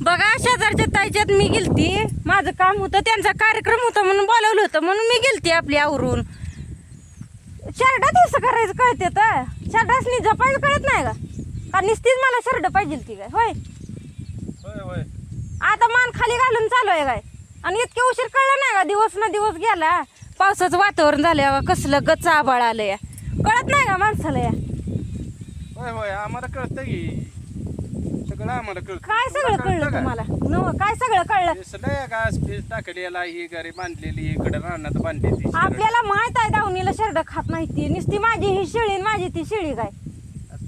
बघा शेजारच्या ताईच्यात मी गेलती. माझं काम होतं त्यांचा कार्यक्रम होता म्हणून बोलावलं होतं. म्हणून मी गेलती आपली आवरून. शर्टात असं करायचं कळते तर शर्टासनी झपायचं कळत नाही का? का नुसतीच मला शर्ट पाहिजे ती काय? होय. आता मान खाली घालून चालू आहे काय? आणि इतके उशीर कळलं नाही का? दिवस ना दिवस गेला. पावसाचं वातावरण झालं कसलं गच आबाळ आलं या कळत नाही का माणसाला या? होय होय. आम्हाला कळतं की. सगळं आम्हाला कळतं. काय सगळं तुला कळलं का? तुम्हाला? नव काय सगळं कळलं? दिसलंय फीस टाकलेला ही घरी बांधलेली इकडे रानात बांधलेली. आपल्याला माहीत आहे दावणीला शर्ट खात नाही ती. नुसती माझी ही शिळी आणि माझी ती शिळी काय?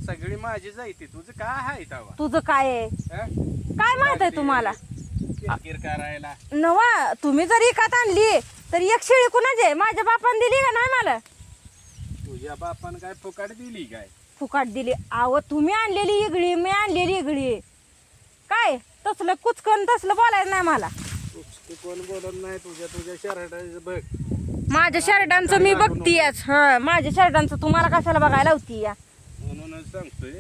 सगळी माझी जायती तुझं काय आहे तवा? तुझं काय आहे? काय माहीत आहे तुम्हाला? किरकिर करायला. नवा तुम्ही जर एकात आणली तर एक शिळी कुणाची आहे? माझ्या बापाने दिली का नाही मला? तुझ्या बापानं काय फुकाट दिली काय? फुकाट दिली. आव तुम्ही आणलेली इगळी मी आणलेली इगळी. काय? तसलं कुचकन तसलं बोलायचं नाही मला. तू कोण बोलत नाही तुझ्या तुझ्या शर्टाचं बघ. माझ्या शर्टांचं मी बघतीयच. हा माझ्या शर्टांचं तुम्हाला कशाला बघायला होती या म्हणूनच सांगतोय.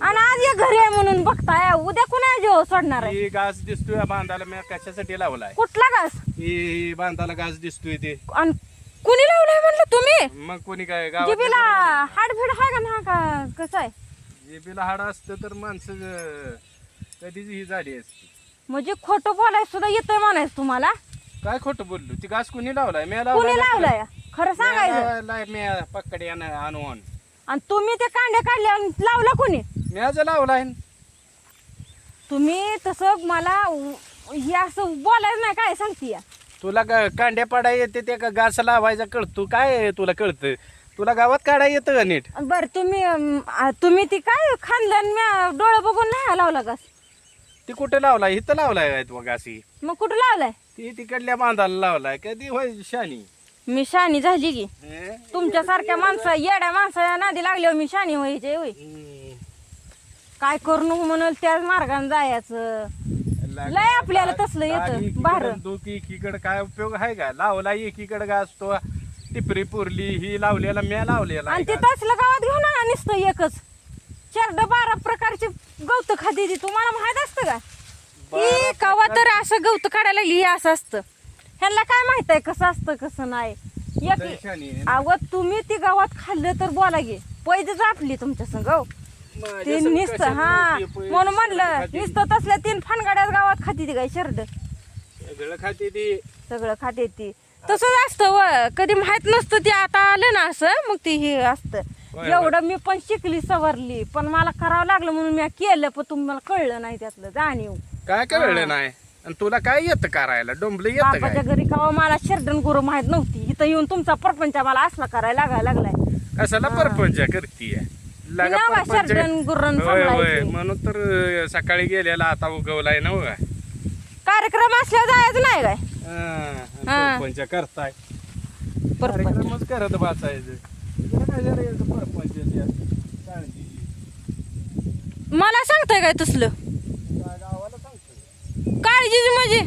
आणि आज एक घरी आहे म्हणून बघताय. उद्या कुणा जेव सोडणार आहे? ही घास दिसतोय या बांधाला मी कशासाठी लावलाय? कुठला घास? ही बांधाला घास दिसतोय ते. आणि कुणी लावलाय? मग कोणी काय जिबीला गावात हाडफिड आहे का ना का? कसं आहे? जेबीला हाड असतं तर माणसं अं, कधीच ही झाली असती. म्हणजे खोटं बोलायचं सुद्धा येतंय म्हणायचं तुम्हाला? काय खोटं बोललो? ती घास कोणी लावलाय? मी कुणी लावलाय? खरं सांगायचं. लावलाय मी पकडे आणून. आणि तुम्ही ते कांडे काढले आणि लावला कोणी? मी आज लावलाय. तुम्ही तसं मला उ- हे असं बोलायचं नाही काय सांगते तुला का कांड्या पाडा येते ते का घास लावायचा कळतो काय आहे तुला कळतं? तुला गावात काढा येतं का नीट? बर तुम्ही अं, आ, तुम्ही ती काय आणि म्या डोळं बघून नाही लावला का ती कुठे लावलाय? इथं लावलाय काय तू मग कुठं लावलाय? ती तिकडल्या बांधाला लावलाय. कधी होय शानी? मी शानी झाली की. हं? तुमच्यासारख्या माणसं येड्या माणसाच्या नादी लागल्यावर मी शानी व्हायचे होय. काय करू नको म्हणून त्याच मार्गाने जायचं. लय आपल्याला तसलं येतं, बाहेर. दुख एकीकडे काय उपयोग आहे का लावला एकीकडे घास तो टिपरी पुरली ही लावलेला म्या लावलेला आणि आहे ते का? तसलं गावात घेऊन आणा नुसतं एकच चार बारा प्रकारचे गवत खाते ती तुम्हाला माहीत असतं का बारा ही कवा तर असं गवत काढायला हे असं असतं ह्यांना काय माहीत आहे कसं असतं कसं नाही एक आहे. अव तुम्ही ती गावात खाल्लं तर बोला गे पैजच आपली तुमच्या संग हो. ते निसतं हा म्हणून म्हणलं. नुसतं तसल्या तीन फणगाड्यात गावात खाती ती काय शर्ट सगळं खाते ती. सगळं खाते ती. तसंच असतं व कधी माहीत नसतं ते आता आलं ना असं मग ते हे असतं. एवढं मी पण शिकली सवरली पण मला करावं लागलं म्हणून मी केलं पण तुम्हाला कळलं नाही त्यातलं जाणीव. काय कळलं नाही? आणि तुला काय येतं करायला? डोंबलं येतं काय? बापाच्या घरी कवा मला शर्टन गुरु माहीत नव्हती. इथं येऊन तुमचा परपंच मला असला करायला लागायला लागलाय. कशाला परपंच करतीये? लगा नावा परपंच- शर्टन गुर्रन होय होय. सांभाळायची. म्हणून तर अं, सकाळी गेलेला आता उगवलाय ना उगा. कार्यक्रम असल्यावर जायचं नाही काय? हा, हा. परपंच करताय. परपंच. कार्यक्रमच करत बसायचं. इकडं काय जरा याचं परपंच त्या काळजी मला सांगताय काय तसलं? काय गावाला सांगतो काळजी म्हणजे?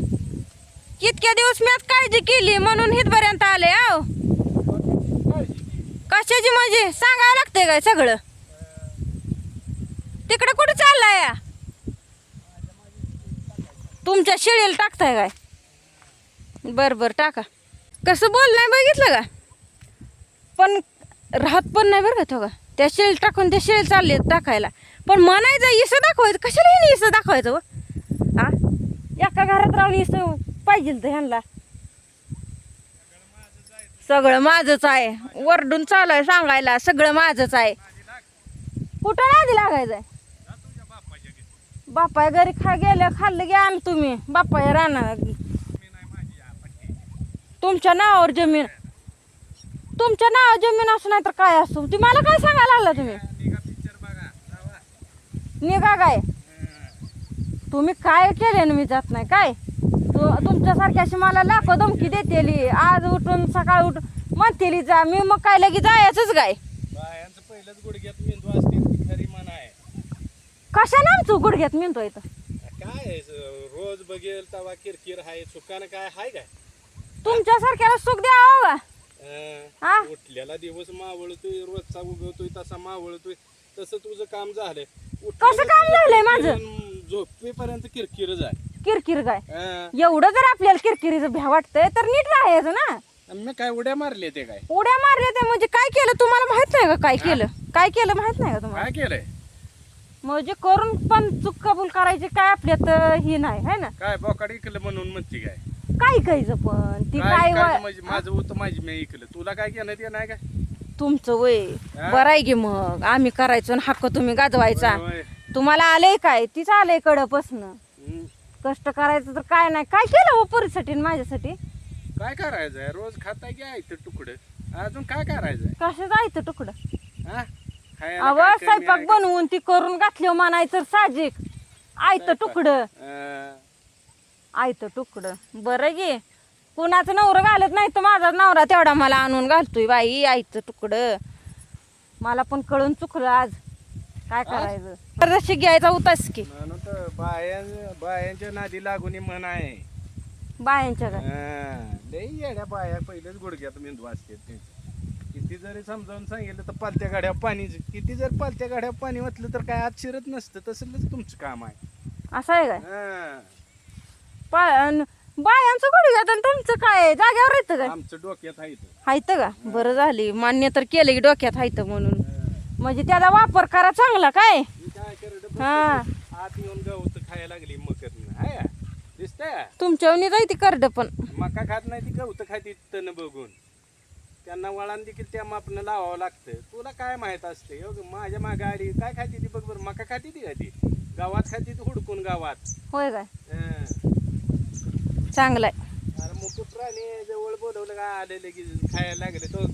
इतक्या दिवस मी आज काळजी केली म्हणून हितपर्यंत आले आहो. काळजी घे. कशाची म्हणजे? सांगावं लागतंय काय सगळं? तिकडे कुठे चाललाय? या? तुमच्या शेळीला टाकताय काय? बर बर टाका. कसं बोल नाही बघितलं का? पण राहत पण नाही बरं का तो का? त्या शेळी टाकून त्या शेळी चालले टाकायला. पण म्हणायचं इसं दाखवायचं. कशाला हे इसं दाखवायचं व? हा एका घरात राहून इसं पाहिजे तर ह्यांना. सगळं माझंच आहे. वरडून चालू आहे सांगायला. सगळं माझंच आहे. कुठं आधी आहे बापाय घरी खा गेलं खाल्लं घ्या आण तुम्ही? बापाय राहणार तुमच्या नावावर जमीन. तुमच्या नावावर जमीन असू नाही तर काय असू? ती मला काय सांगायला लागला तुम्ही? निघा काय तुम्ही काय केले ना मी जात नाही? काय? तु तुमच्यासारखी अशी मला लाखो धमकी देतेली. आज उठून सकाळ उठून म्हणतेली जा. मी मग काय लगी जायचंच काय पहिलंच गुडघ्यात मेंदू असते. कशाला आमचं गुडघ्यात मिळतो इथं? काय आहे स- रोज बघेल तवा किरकिर आहे सुखानं काय हाय काय? तुमच्यासारख्याला सुख द्यावं का अं, हा? उठलेला दिवस मावळतोय रोजचा उगवतोय तसा मावळतोय तसं तुझं काम झालंय. कसं काम झालंय माझं? झोपेपर्यंत किरकिरच आहे. किरकिर काय. एवढं जर आपल्याला किरकिरीचं भ्या वाटतंय तर नीट राहायचं ना. मी काय उड्या मारले ते काय? उड्या मारल्या ते म्हणजे काय केलं? तुम्हाला माहीत नाही का काय केलं? काय केलं माहीत नाही का तुम्हाला? काय केलंय? म्हणजे करून पण चूक कबूल करायची काय आपल्यात ही नाही है ना? काय बोकाड इकलं म्हणून म्हणते काय? काय कायचं पण? ती काय काय काय वा- म्हणजे माझं होतं माझी मी इकलं. तुला काय केलं ते नाही काय? तुमचं वय हा? बरं आहे की मग. आम्ही करायचो आणि हक्क तुम्ही गाजवायचा. होय, होय. तुम्हाला आलंय काय? तीच आलंय कडपासन. हम्म. कष्ट करायचं तर काय नाही. काय केलं हो पोरीसाठी आणि माझ्यासाठी? काय करायचंय? रोज खाताय की आयतं तुकडं? अजून काय करायचंय? कसं जायचं तुकडं? हा? खायला अव काय कमी स्वयंपाक आहे? का? बनवून ती करून घातली म्हणायचं साजिक आयत. तुकडं. अं, आयत तुकडं. बरं गे. कुणाचं नवरं घालत नाही तर माझा नवरा तेवढा मला आणून घालतोय बाई आयत तुकडं. मला पण कळून चुकलं आज. काय करायचं? जशी घ्यायचा उतास की. म्हणून तर बाया बायांच्या नादी लागून म्हण आहे. बायांच्या काय अं, लई येड्या बाया पहिलेच गुडघ्यात मेंदू असते किती जरी समजावून सांगितलं तर पालत्या गाड्या पाणी किती जर पालत्या गाड्या पाणी वाटलं तर काय आत शिरत नसतं तसलंच तुमचं काम आहे. असं आहे काय? अं, पा- अन बायांचं गुडघ्यात आणि तुमचं काय? जाग्यावर येतं काय? आमचं डोक्यात आहे इथं. हायत का? बरं झाली. मान्य तर केलं की डोक्यात हायत म्हणून. म्हणजे त्याला वापर करा चांगला काय? मी काय करत हा. आत येऊन गवत खायला लागली मकर आहे दिसतंय? तुमच्यावनी जायती करड पण. मका खात नाही ती गवत खाती तण बघून. त्यांना वळण देखील त्या मापनं लावावं लागतं. तुला काय माहीत असते हो माझ्या मागे आली काय खाती ती बघ बरं. मका खाती ती का ती? गावात खाती ती हुडकून गावात होय काय? हं. चांगलाय. अरे मुख प्राणी जवळ बोलवलं का? आलेले की खायला लागले. तो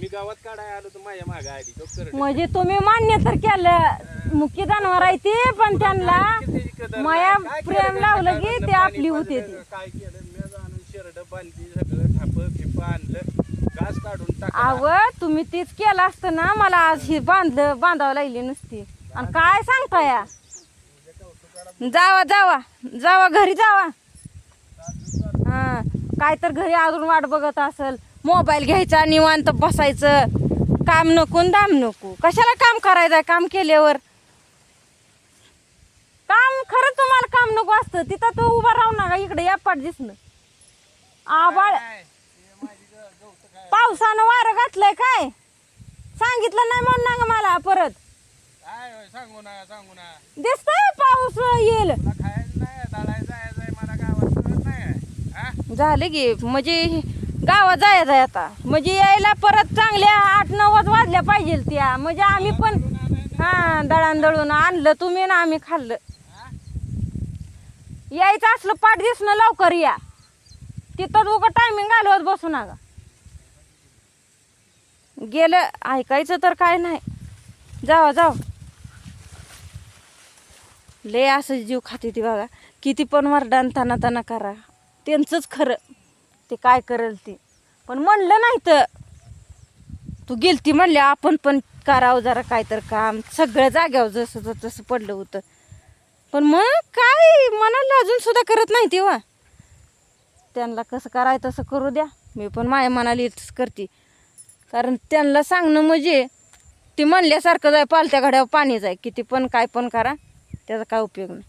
मी गावात काढाय आलो तर माझ्या मागे आली तो करडे. म्हणजे तुम्ही मान्य तर केलं. मुख्य जनावर आहे ते पण त्यांना किती कदर माया प्रेम लावलं की ते पाणी आपली होते ती. काय केलं? मी जाणून शेरड बांधली सगळं थाप फिप आणलं. अव तुम्ही तीच केलं असतं ना मला आज ही बांधलं बांधावं लागली नसती. आणि काय सांगता या जावा जावा जावा घरी जावा. हा काय तर घरी अजून वाट बघत असल. मोबाईल घ्यायचा निवांत बसायचं. काम नको दाम नको. कशाला काम करायचं काम केल्यावर. काम खरं तुम्हाला काम नको असतं. तिथं तू उभा राहू नका. इकडे या पाठ दिसणं. आबाळ पावसानं वारं घातलंय काय? सांगितलं नाही म्हणून ना ग मला परत. काय होय, सांगू ना सांगू ना. दिसतंय पाऊस येईल. तुला खायचं नाही दळायचं जायचंय मला गावात कळत नाही हा? झाले की म्हणजे गावात जायचं आहे आता. म्हणजे यायला परत चांगल्या आठ नव्वद वाजल्या पाहिजे त्या. म्हणजे आम्ही पण हा दळण दळून आणलं तुम्ही ना आम्ही खाल्लं. यायचं असलं पाठ दिसणं लवकर या. तिथंच उगा टायमिंग घालवत बसू नका. गेलं ऐकायचं तर काय नाही. जावा जाव. ले असं जीव खाते ती बघा. किती पण वरडान ताना ताना करा. त्यांचंच खरं. ते काय करेल ते. पण म्हणलं नाही तर. तू गेलती म्हणले आपण पण करावं जरा काय तर काम. सगळं जाग्यावर जसं जसं तसं पडलं होतं. पण मग काय? मनाला अजून सुद्धा करत नाही तेव्हा. त्यांना कसं करायचं तसं करू द्या. मी पण माझ्या मनाला येतच करते. कारण त्यांना सांगणं म्हणजे ती म्हणल्यासारखं जाय पालत्या घड्यावर पाणी जाय किती पण काय पण करा त्याचा काय उपयोग नाही.